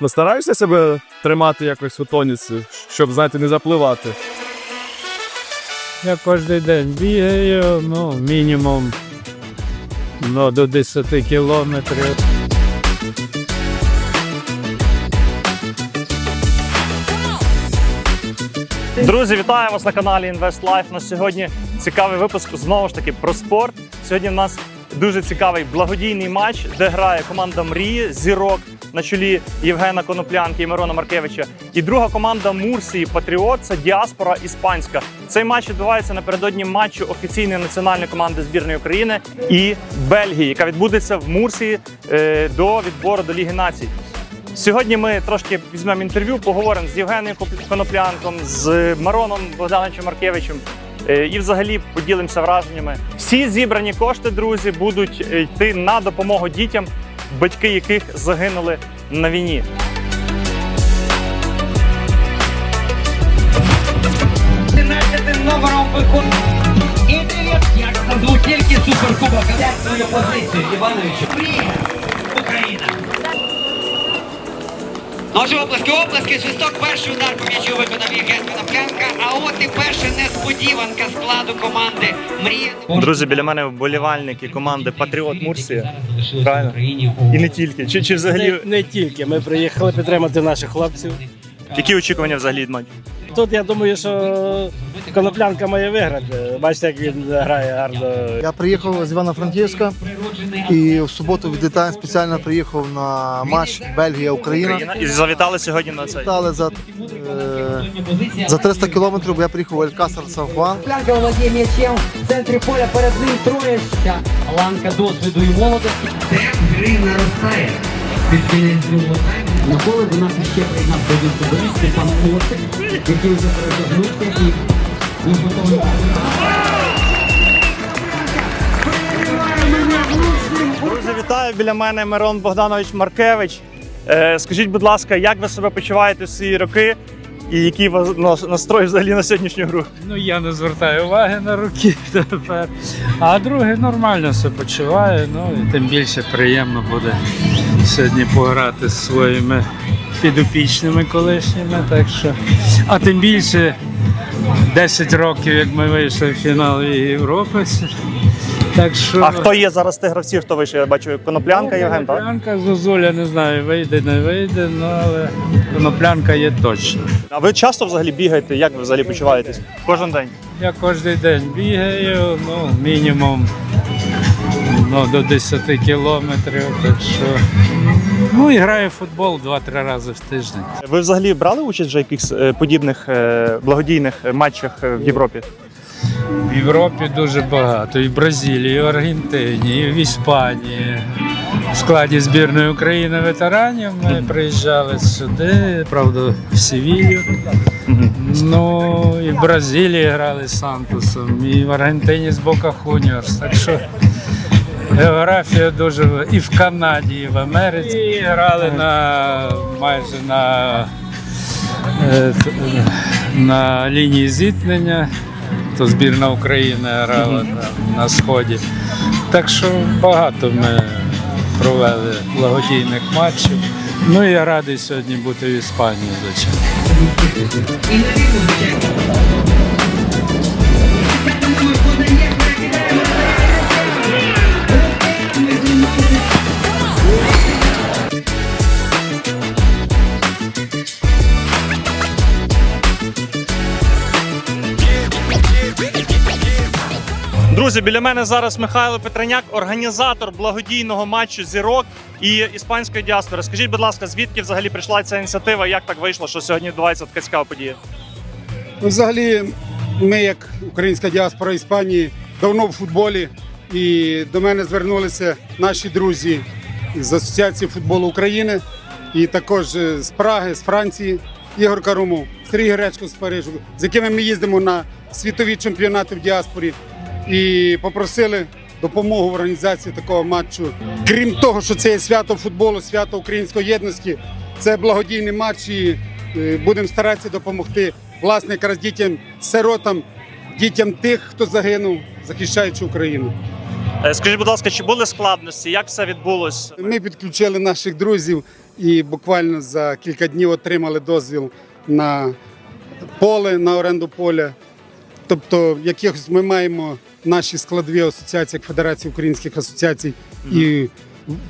Ну, стараєшся себе тримати якось у тонісі, щоб, знаєте, не запливати. Я кожен день бігаю, ну, мінімум ну, до 10 кілометрів. Друзі, вітаю вас на каналі Invest Life. У нас сьогодні цікавий випуск знову ж таки про спорт. Сьогодні в нас дуже цікавий благодійний матч, де грає команда Мрії Зірок на чолі Євгена Коноплянки і Мирона Маркевича. І друга команда Мурсії Патріот це діаспора іспанська. Цей матч відбувається напередодні матчу офіційної національної команди збірної України і Бельгії, яка відбудеться в Мурсії е, до відбору до Ліги Націй. Сьогодні ми трошки візьмемо інтерв'ю, поговоримо з Євгеном Коноплянком, з Мароном Богдановичем Маркевичем е, і взагалі поділимося враженнями. Всі зібрані кошти, друзі, будуть е, йти на допомогу дітям, батьки яких загинули на війні. І дев'ят, як назву тільки суперкубок. Як свою позицію, Івановичу. Мрія, Отже, оплески, оплески, свисток, перший удар по м'ячу виконав Євген Коноплянка, а от і перша несподіванка складу команди Мрія. Друзі, біля мене вболівальники команди Патріот Мурсія. Правильно? І не тільки. Чи, чи взагалі Не, не тільки. Ми приїхали підтримати наших хлопців. які очікування взагалі від матчу? Тут я думаю, що коноплянка має виграти. Бачите, як він грає гарно. Я приїхав з Івано-Франківська і в суботу відлітаю спеціально приїхав на матч Бельгія-Україна. І завітали сьогодні на цей. Літали за, е, за 300 кілометрів, бо я приїхав в Елькасар Сан Хуан. Плянка володіє м'ячем в центрі поля перед ним троєща. Ланка досвіду і молодості. Темп гри наростає. Під кінець другого тайму. На поле до нас ще приєднав один футболіст Степан Костик, який вже перетягнувся і і готовий. Друзі, вітаю біля мене Мирон Богданович Маркевич. Е, скажіть, будь ласка, як ви себе почуваєте в ці роки? І який настрой взагалі на сьогоднішню гру? Ну, я не звертаю уваги на руки тепер. А другий нормально себе почуває. Ну і тим більше приємно буде сьогодні пограти з своїми підопічними колишніми. Так що, а тим більше 10 років, як ми вийшли в фінал Європи. Так що А хто є зараз тих гравців, хто вийшов? Я бачу Коноплянка, Євген, так? Коноплянка, Зозуля, не знаю, вийде, не вийде, ну але коноплянка є точно. А ви часто взагалі бігаєте? Як ви взагалі почуваєтесь? Кожен день. Я кожен день бігаю, ну, мінімум ну, до 10 кілометрів. Так що ну, і граю в футбол 2-3 рази в тиждень. Ви взагалі брали участь в якихось е, подібних е, благодійних е, матчах в Європі? В Європі дуже багато. І в Бразилії, і в Аргентині, і в Іспанії. В складі збірної України ветеранів ми приїжджали сюди, правда, в Севілью. Ну і в Бразилії грали з Сантосом, і в Аргентині з Бока Хуніорс. Так що географія дуже і в Канаді, і в Америці. І грали на майже на, е, на лінії зіткнення. То збірна України грала на, на сході. Так що багато ми провели благодійних матчів. Ну і я радий сьогодні бути в Іспанії, звичайно. Друзі, біля мене зараз Михайло Петраняк, організатор благодійного матчу зірок і іспанської діаспори. Скажіть, будь ласка, звідки взагалі прийшла ця ініціатива? Як так вийшло, що сьогодні відбувається така цікава подія? Ну, Взагалі, ми, як українська діаспора Іспанії, давно в футболі, і до мене звернулися наші друзі з Асоціації футболу України, і також е, з Праги, з Франції, Ігор Карумов, Сергій Гречко з Парижу, з якими ми їздимо на світові чемпіонати в діаспорі, і попросили допомогу в організації такого матчу. Крім того, що це є свято футболу, свято української єдності, це благодійний матч, і е, будемо старатися допомогти власне якраз дітям, сиротам, дітям тих, хто загинув, захищаючи Україну. Е, Скажіть, будь ласка, чи були складності? Як все відбулось? Ми підключили наших друзів і буквально за кілька днів отримали дозвіл на поле, на оренду поля. Тобто, якихось ми маємо наші складові асоціації, як Федерація українських асоціацій, і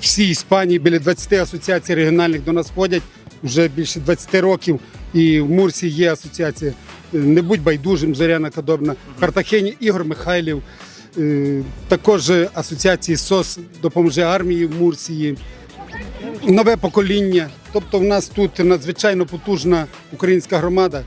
всі Іспанії, біля 20 асоціацій регіональних до нас ходять вже більше 20 років. І в Мурсі є асоціація Не будь байдужим, Зоряна Кадобна, в Картахені Ігор Михайлів. Е, Також асоціації СОС допоможе армії в Мурсії. Нове покоління. Тобто, в нас тут надзвичайно потужна українська громада.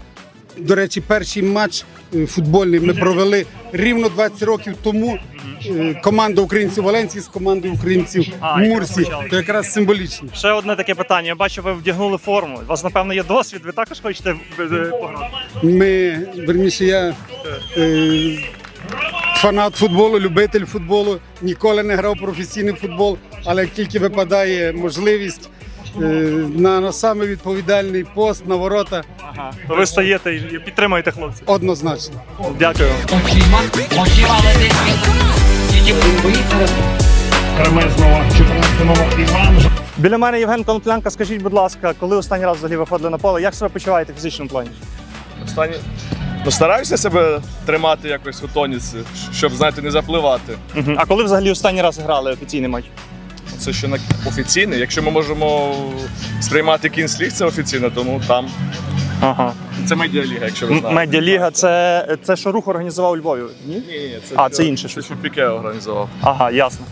До речі, перший матч е, футбольний ми провели рівно 20 років тому. Е, Команда українців Валенції з командою українців Мурсі. То якраз символічно. Ще одне таке питання. Я бачу, ви вдягнули форму. У вас, напевно, є досвід. Ви також хочете е, пограти? Ми, верніше, я е, фанат футболу, любитель футболу, ніколи не грав професійний футбол, але як тільки випадає можливість на, на саме відповідальний пост на ворота, Ага. То ви стаєте і підтримуєте хлопців. однозначно. Дякую. Біля мене Євген Коноплянка. Скажіть, будь ласка, коли останній раз взагалі виходили на поле? Як себе почуваєте в фізичному плані? Останні. Ну, стараюся себе тримати якось у тонісі, щоб, знаєте, не запливати. Мгм. А коли взагалі останній раз грали офіційний матч? Це ще на офіційний. Якщо ми можемо сприймати кінсліг, це офіційно, тому там. Ага. Це медіаліга, якщо ви знаєте. Медіаліга це, це що рух організував у Львові? Ні? Ні, ні, це, А, що- це інше Це що Піке організував. Ага, ясно.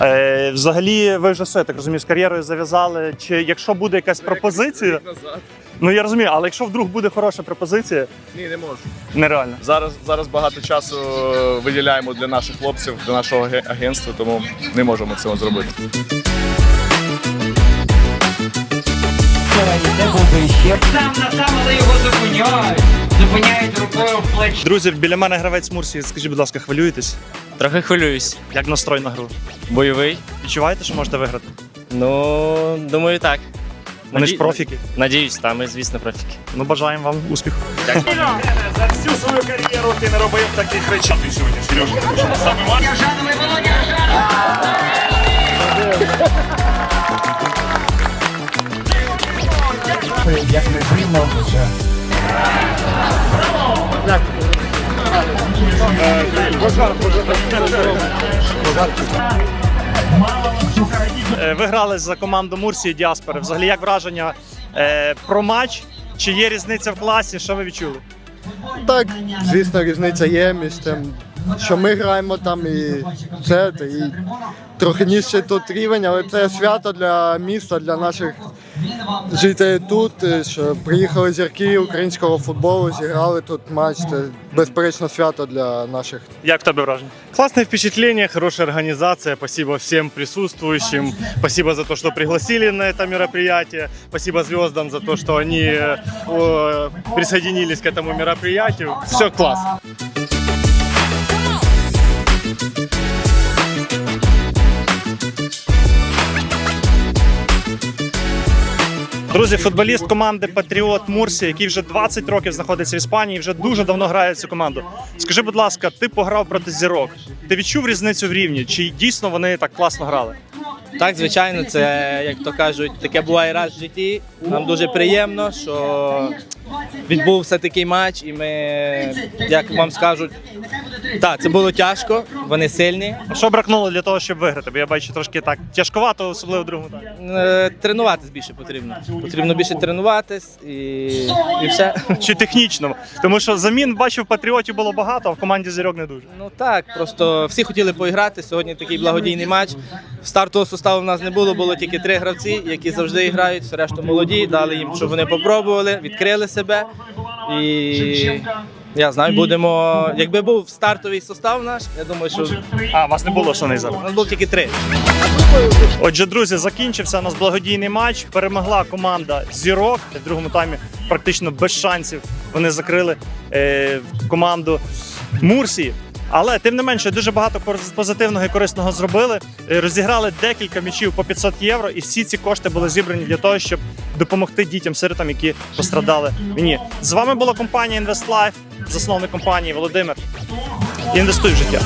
Е, взагалі, ви вже все, так розумію, з кар'єрою зав'язали. Чи якщо буде якась пропозиція, ну я розумію, але якщо вдруг буде хороша пропозиція, Ні, не можу. нереально. Зараз, зараз багато часу е, виділяємо для наших хлопців, для нашого аге- агентства, тому не можемо цього зробити. Його зупиняють. Зупиняють рукою в плечі. Друзі, біля мене гравець Мурсі. Скажіть, будь ласка, хвилюєтесь? Трохи хвилююсь. Як настрой на гру? Бойовий? Відчуваєте, що можете виграти? Ну, думаю, так. Вони ж профіки. Надіюсь, там ми, звісно, профіки. Ну, бажаємо вам успіху. За всю свою кар'єру ти не робив таких речей. сьогодні, Сережа. Держановий Володя Е, Ви грали за команду Мурсії Діаспори. Взагалі, як враження е, про матч? Чи є різниця в класі? Що ви відчули? Так, звісно, різниця є між тим, що ми граємо там і це, і трохи нижче тут рівень, але це свято для міста, для наших жителів тут, е, що приїхали зірки українського футболу, зіграли тут матч. Це безперечно свято для наших Як в тебе враження? Классное впечатление, хорошая организация. Спасибо всем присутствующим. Спасибо за то, что пригласили на это мероприятие. Спасибо звездам за то, что они э, о, присоединились к этому мероприятию. Все класс. Друзі, футболіст команди Патріот Мурсі, який вже 20 років знаходиться в Іспанії, вже дуже давно грає в цю команду. Скажи, будь ласка, ти пограв проти зірок. Ти відчув різницю в рівні? Чи дійсно вони так класно грали? Так, звичайно, це, як то кажуть, таке буває раз в житті. Нам дуже приємно, що відбувся такий матч, і ми, як вам скажуть, так, це було тяжко, вони сильні. А Що бракнуло для того, щоб виграти? Бо я бачу трошки так тяжковато, особливо в другому таймі. Е, Тренуватись більше потрібно. Потрібно більше тренуватись і, і все. Чи технічно? Тому що замін бачив патріотів було багато, а в команді зірок не дуже. Ну так, просто всі хотіли поіграти. Сьогодні такий благодійний матч. Стартового составу в нас не було, було тільки три гравці, які завжди грають, все решта молоді, дали їм, щоб вони попробували, відкрили себе. І я знаю, будемо. Якби був стартовий состав наш, я думаю, що А, вас не було основний зараз. у нас було тільки три. Отже, друзі, закінчився у нас благодійний матч. Перемогла команда Зірок в другому таймі практично без шансів. Вони закрили е, команду Мурсі. Але тим не менше дуже багато позитивного і корисного зробили. Е, Розіграли декілька м'ячів по 500 євро, і всі ці кошти були зібрані для того, щоб допомогти дітям-сиротам, які пострадали мені. З вами була компанія InvestLife, засновник компанії Володимир. Інвестуй в життя.